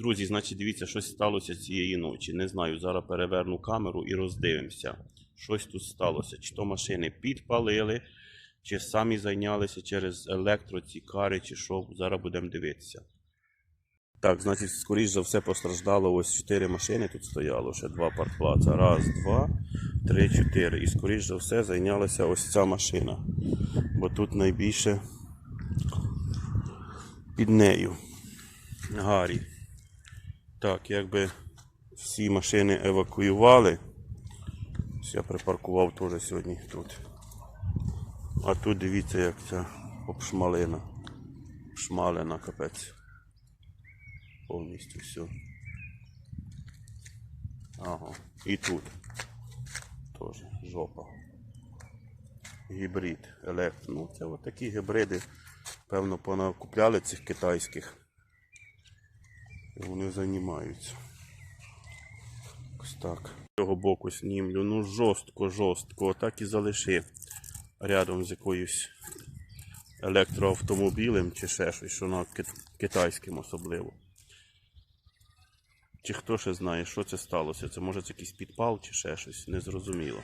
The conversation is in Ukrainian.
Друзі, значить, дивіться, щось сталося цієї ночі. Не знаю, зараз переверну камеру і роздивимося. Щось тут сталося. Чи то машини підпалили, чи самі зайнялися через електро, ці чи що. Зараз будемо дивитися. Так, значить, скоріш за все постраждало ось чотири машини тут стояло, ще два партплаца. Раз, два, три, чотири. І скоріш за все зайнялася ось ця машина. Бо тут найбільше під нею. Гарі. Так, якби всі машини евакуювали. Я припаркував теж сьогодні тут. А тут дивіться, як ця обшмалина. Шмалена капець. Повністю все. Ага. І тут. Теж жопа. Гібрид, електро. Ну, це от такі гібриди, певно, понакупляли цих китайських. Вони займаються. Ось так. З цього боку снімлю. Ну жорстко, жорстко. Отак і залиши. Рядом з якоюсь електроавтомобілем чи ще щось, що на китайським особливо. Чи хто ще знає, що це сталося? Це може це якийсь підпал чи ще щось, незрозуміло.